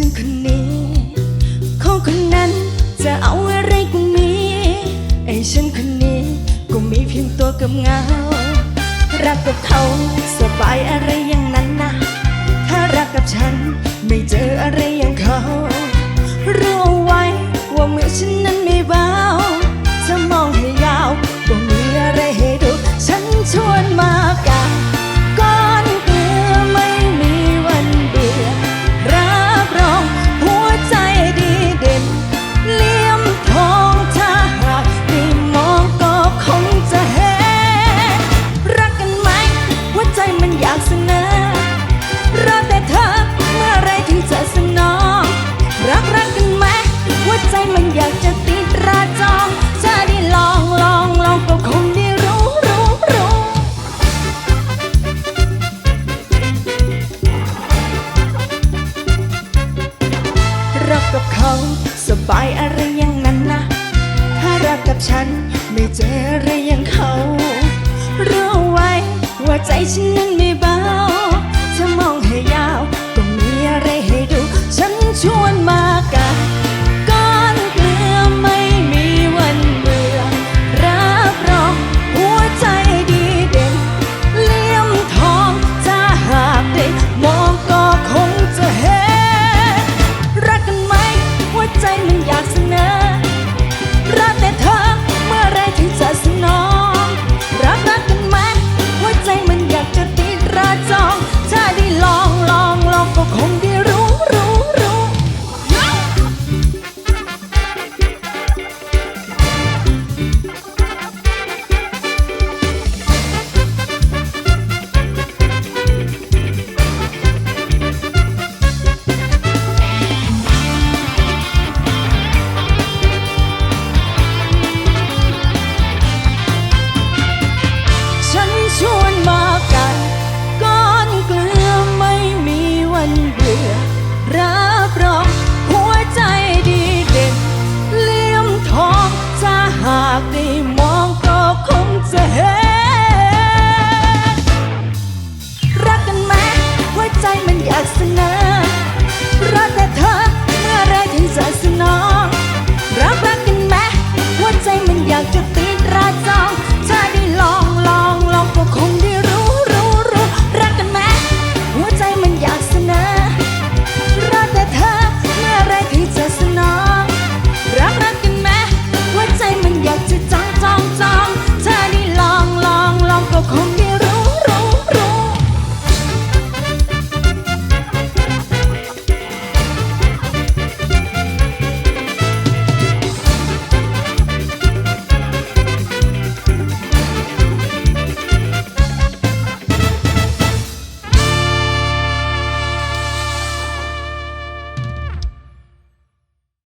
ฉันคนนี้ ของคนนั้นจะเอาอะไรกูมีไอฉันคนนี้ก็มีเพียงตัวกับเงา รักกับเขาสบายอะไรอย่างนั้นนะ ถ้ารักกับฉันไม่เจออะไร กับเขาสบายอะไรอย่างนั้นนะ ถ้ารักกับฉันไม่เจออะไรอย่างเขารู้ไว้ว่าใจฉันนั้นไม่เบาถ้ามองให้ยาวก็มีอะไรใเบื่อรั